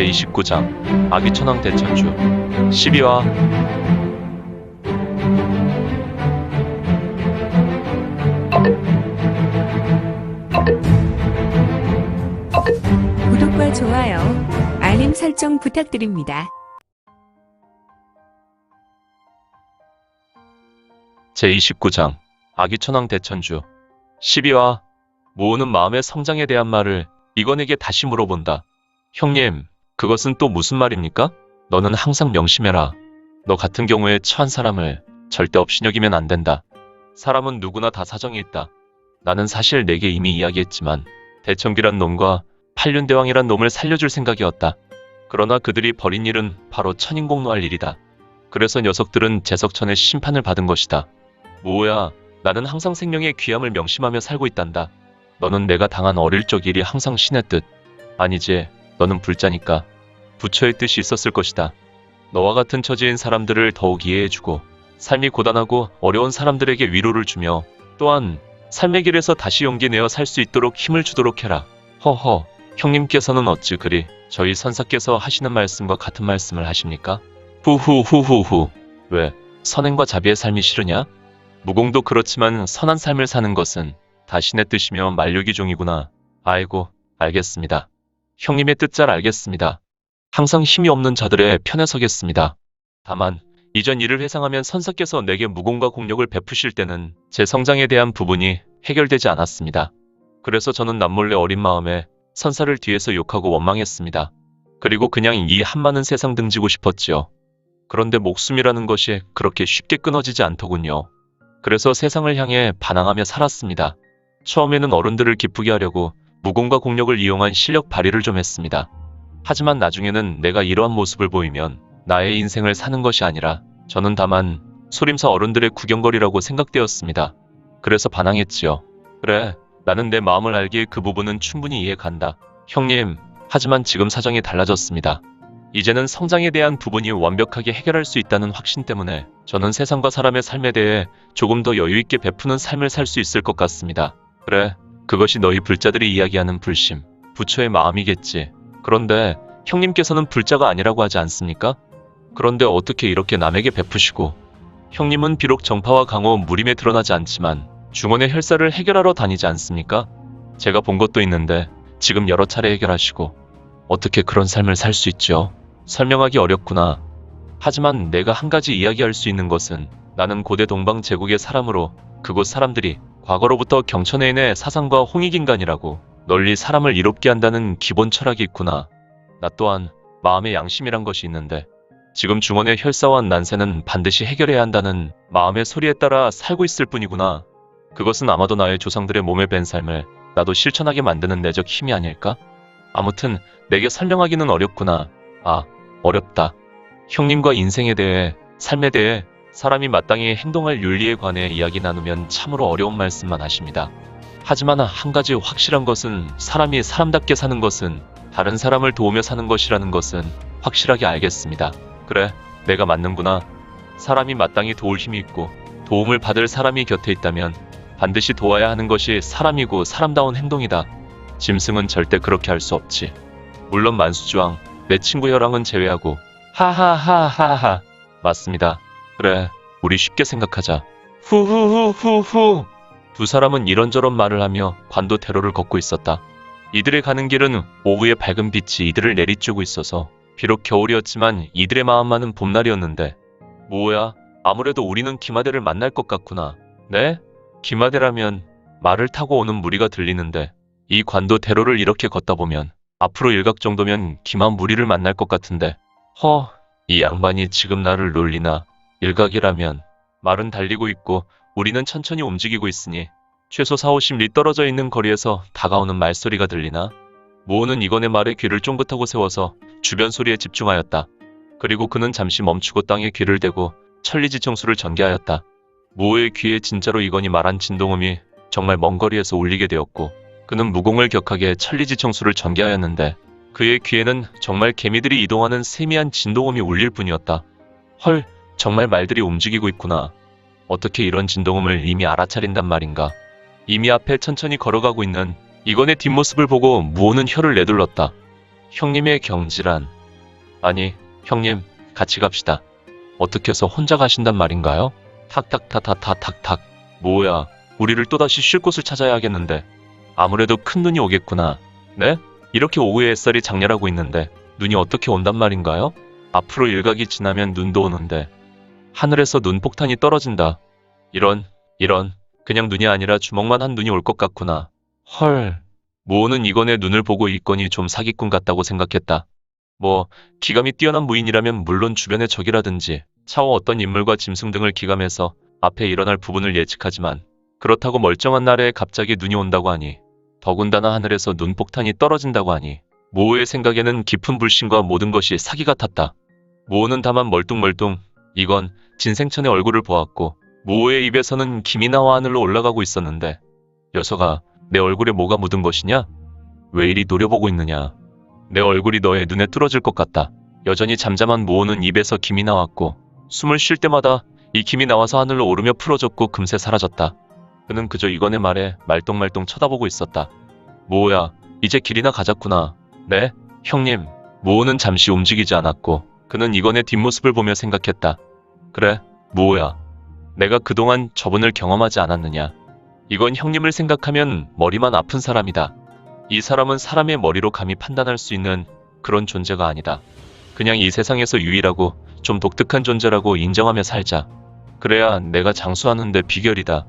제29장 아기천왕 대천주 12화 구독과 좋아요, 알림 설정 부탁드립니다. 제29장 아기천왕 대천주 12화 모으는 마음의 성장에 대한 말을 이건에게 다시 물어본다. 형님, 그것은 또 무슨 말입니까? 너는 항상 명심해라. 너 같은 경우에 처한 사람을 절대 업신여기면 안 된다. 사람은 누구나 다 사정이 있다. 나는 사실 내게 이미 이야기했지만 대청기란 놈과 팔륜대왕이란 놈을 살려줄 생각이었다. 그러나 그들이 벌인 일은 바로 천인공노할 일이다. 그래서 녀석들은 제석천의 심판을 받은 것이다. 뭐야, 나는 항상 생명의 귀함을 명심하며 살고 있단다. 너는 내가 당한 어릴 적 일이 항상 신의 뜻. 아니지, 너는 불자니까. 부처의 뜻이 있었을 것이다. 너와 같은 처지인 사람들을 더욱 이해해주고, 삶이 고단하고 어려운 사람들에게 위로를 주며, 또한 삶의 길에서 다시 용기 내어 살 수 있도록 힘을 주도록 해라. 허허, 형님께서는 어찌 그리 저희 선사께서 하시는 말씀과 같은 말씀을 하십니까? 후후후후후. 왜, 선행과 자비의 삶이 싫으냐? 무공도 그렇지만 선한 삶을 사는 것은 다신의 뜻이며 만류기 종이구나. 아이고, 알겠습니다. 형님의 뜻 잘 알겠습니다. 항상 힘이 없는 자들의 편에 서겠습니다. 다만, 이전 일을 회상하면 선사께서 내게 무공과 공력을 베푸실 때는 제 성장에 대한 부분이 해결되지 않았습니다. 그래서 저는 남몰래 어린 마음에 선사를 뒤에서 욕하고 원망했습니다. 그리고 그냥 이 한많은 세상 등지고 싶었지요. 그런데 목숨이라는 것이 그렇게 쉽게 끊어지지 않더군요. 그래서 세상을 향해 반항하며 살았습니다. 처음에는 어른들을 기쁘게 하려고 무공과 공력을 이용한 실력 발휘를 좀 했습니다. 하지만 나중에는 내가 이러한 모습을 보이면 나의 인생을 사는 것이 아니라 저는 다만 소림사 어른들의 구경거리라고 생각되었습니다. 그래서 반항했지요. 그래, 나는 내 마음을 알기에 그 부분은 충분히 이해 간다. 형님, 하지만 지금 사정이 달라졌습니다. 이제는 성장에 대한 부분이 완벽하게 해결할 수 있다는 확신 때문에 저는 세상과 사람의 삶에 대해 조금 더 여유있게 베푸는 삶을 살 수 있을 것 같습니다. 그래, 그것이 너희 불자들이 이야기하는 불심, 부처의 마음이겠지. 그런데 형님께서는 불자가 아니라고 하지 않습니까? 그런데 어떻게 이렇게 남에게 베푸시고 형님은 비록 정파와 강호 무림에 드러나지 않지만 중원의 혈사를 해결하러 다니지 않습니까? 제가 본 것도 있는데 지금 여러 차례 해결하시고 어떻게 그런 삶을 살 수 있죠? 설명하기 어렵구나. 하지만 내가 한 가지 이야기할 수 있는 것은 나는 고대 동방 제국의 사람으로 그곳 사람들이 과거로부터 경천해인의 사상과 홍익인간이라고 널리 사람을 이롭게 한다는 기본 철학이 있구나. 나 또한 마음의 양심이란 것이 있는데 지금 중원의 혈사와 난세는 반드시 해결해야 한다는 마음의 소리에 따라 살고 있을 뿐이구나. 그것은 아마도 나의 조상들의 몸에 밴 삶을 나도 실천하게 만드는 내적 힘이 아닐까? 아무튼 내게 설명하기는 어렵구나. 아, 어렵다. 형님과 인생에 대해, 삶에 대해, 사람이 마땅히 행동할 윤리에 관해 이야기 나누면 참으로 어려운 말씀만 하십니다. 하지만 한 가지 확실한 것은 사람이 사람답게 사는 것은 다른 사람을 도우며 사는 것이라는 것은 확실하게 알겠습니다. 그래, 내가 맞는구나. 사람이 마땅히 도울 힘이 있고 도움을 받을 사람이 곁에 있다면 반드시 도와야 하는 것이 사람이고 사람다운 행동이다. 짐승은 절대 그렇게 할 수 없지. 물론 만수주왕, 내 친구 혈왕은 제외하고 하하하하하 맞습니다. 그래, 우리 쉽게 생각하자. 후후후후후 두 사람은 이런저런 말을 하며 관도 대로를 걷고 있었다. 이들의 가는 길은 오후의 밝은 빛이 이들을 내리쬐고 있어서 비록 겨울이었지만 이들의 마음만은 봄날이었는데 뭐야 아무래도 우리는 기마대를 만날 것 같구나. 네? 기마대라면 말을 타고 오는 무리가 들리는데 이 관도 대로를 이렇게 걷다 보면 앞으로 일각 정도면 기만 무리를 만날 것 같은데 허, 이 양반이 지금 나를 놀리나 일각이라면 말은 달리고 있고 우리는 천천히 움직이고 있으니 최소 4, 50리 떨어져 있는 거리에서 다가오는 말소리가 들리나? 모호는 이건의 말에 귀를 쫑긋하고 세워서 주변 소리에 집중하였다. 그리고 그는 잠시 멈추고 땅에 귀를 대고 천리지청수를 전개하였다. 모호의 귀에 진짜로 이건이 말한 진동음이 정말 먼 거리에서 울리게 되었고 그는 무공을 격하게 천리지청수를 전개하였는데 그의 귀에는 정말 개미들이 이동하는 세미한 진동음이 울릴 뿐이었다. 헐, 정말 말들이 움직이고 있구나. 어떻게 이런 진동음을 이미 알아차린단 말인가. 이미 앞에 천천히 걸어가고 있는 이건의 뒷모습을 보고 무호는 혀를 내둘렀다. 형님의 경질한. 아니, 형님, 같이 갑시다. 어떻게 해서 혼자 가신단 말인가요? 탁탁타타타탁탁. 뭐야, 우리를 또다시 쉴 곳을 찾아야겠는데. 아무래도 큰 눈이 오겠구나. 네? 이렇게 오후에 햇살이 장렬하고 있는데 눈이 어떻게 온단 말인가요? 앞으로 일각이 지나면 눈도 오는데 하늘에서 눈폭탄이 떨어진다. 이런, 이런, 그냥 눈이 아니라 주먹만 한 눈이 올 것 같구나. 헐, 모호는 이건의 눈을 보고 이 건이 좀 사기꾼 같다고 생각했다. 뭐, 기감이 뛰어난 무인이라면 물론 주변의 적이라든지 차후 어떤 인물과 짐승 등을 기감해서 앞에 일어날 부분을 예측하지만 그렇다고 멀쩡한 날에 갑자기 눈이 온다고 하니 더군다나 하늘에서 눈폭탄이 떨어진다고 하니 모호의 생각에는 깊은 불신과 모든 것이 사기 같았다. 모호는 다만 멀뚱멀뚱 이건 진생천의 얼굴을 보았고 모호의 입에서는 김이 나와 하늘로 올라가고 있었는데 녀석아 내 얼굴에 뭐가 묻은 것이냐? 왜 이리 노려보고 있느냐? 내 얼굴이 너의 눈에 뚫어질 것 같다. 여전히 잠잠한 모호는 입에서 김이 나왔고 숨을 쉴 때마다 이 김이 나와서 하늘로 오르며 풀어졌고 금세 사라졌다. 그는 그저 이건의 말에 말똥말똥 쳐다보고 있었다. 모호야, 이제 길이나 가자꾸나. 네, 형님. 모호는 잠시 움직이지 않았고 그는 이건의 뒷모습을 보며 생각했다. 그래, 모호야. 내가 그동안 저분을 경험하지 않았느냐. 이건 형님을 생각하면 머리만 아픈 사람이다. 이 사람은 사람의 머리로 감히 판단할 수 있는 그런 존재가 아니다. 그냥 이 세상에서 유일하고 좀 독특한 존재라고 인정하며 살자. 그래야 내가 장수하는데 비결이다.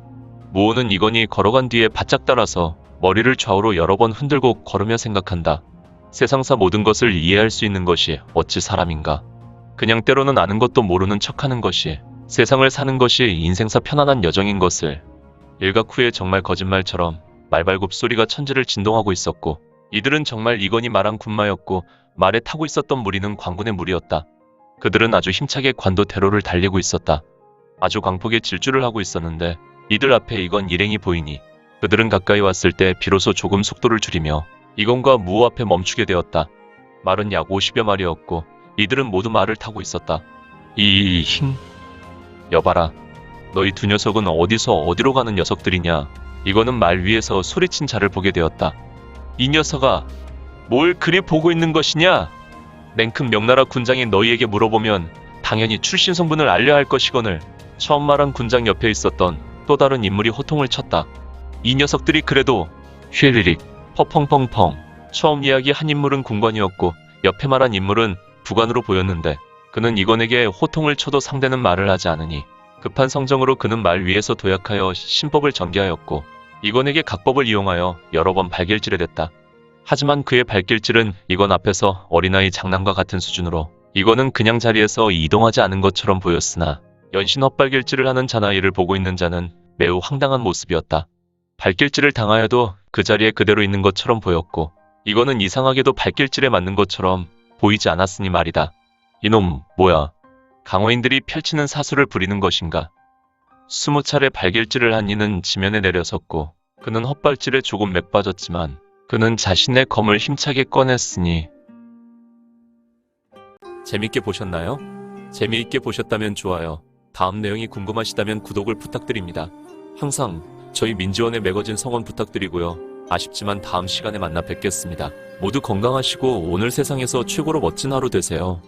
모호는 이건이 걸어간 뒤에 바짝 따라서 머리를 좌우로 여러 번 흔들고 걸으며 생각한다. 세상사 모든 것을 이해할 수 있는 것이 어찌 사람인가. 그냥 때로는 아는 것도 모르는 척하는 것이 세상을 사는 것이 인생사 편안한 여정인 것을 일각 후에 정말 거짓말처럼 말발굽 소리가 천지를 진동하고 있었고 이들은 정말 이건이 말한 군마였고 말에 타고 있었던 무리는 광군의 무리였다. 그들은 아주 힘차게 관도 대로를 달리고 있었다. 아주 광폭의 질주를 하고 있었는데 이들 앞에 이건 일행이 보이니 그들은 가까이 왔을 때 비로소 조금 속도를 줄이며 이건과 무호 앞에 멈추게 되었다. 말은 약 50여 마리였고 이들은 모두 말을 타고 있었다. 이 힝. 여봐라. 너희 두 녀석은 어디서 어디로 가는 녀석들이냐. 이거는 말 위에서 소리친 자를 보게 되었다. 이 녀석아, 뭘 그리 보고 있는 것이냐? 냉큼 명나라 군장이 너희에게 물어보면 당연히 출신 성분을 알려야 할 것이거늘 처음 말한 군장 옆에 있었던 또 다른 인물이 호통을 쳤다. 이 녀석들이 그래도 휘리릭 퍼펑펑펑 처음 이야기한 인물은 군관이었고 옆에 말한 인물은 부관으로 보였는데 그는 이건에게 호통을 쳐도 상대는 말을 하지 않으니 급한 성정으로 그는 말 위에서 도약하여 신법을 전개하였고 이건에게 각법을 이용하여 여러 번 발길질에 댔다. 하지만 그의 발길질은 이건 앞에서 어린아이 장난과 같은 수준으로 이거는 그냥 자리에서 이동하지 않은 것처럼 보였으나 연신 헛발길질을 하는 자나이를 보고 있는 자는 매우 황당한 모습이었다. 발길질을 당하여도 그 자리에 그대로 있는 것처럼 보였고 이거는 이상하게도 발길질에 맞는 것처럼 보이지 않았으니 말이다. 이놈 뭐야? 강호인들이 펼치는 사수를 부리는 것인가? 스무 차례 발길질을 한 이는 지면에 내려섰고 그는 헛발질에 조금 맥 빠졌지만 그는 자신의 검을 힘차게 꺼냈으니 재밌게 보셨나요? 재미있게 보셨다면 좋아요. 다음 내용이 궁금하시다면 구독을 부탁드립니다. 항상 저희 민지원의 매거진 성원 부탁드리고요. 아쉽지만 다음 시간에 만나 뵙겠습니다. 모두 건강하시고 오늘 세상에서 최고로 멋진 하루 되세요.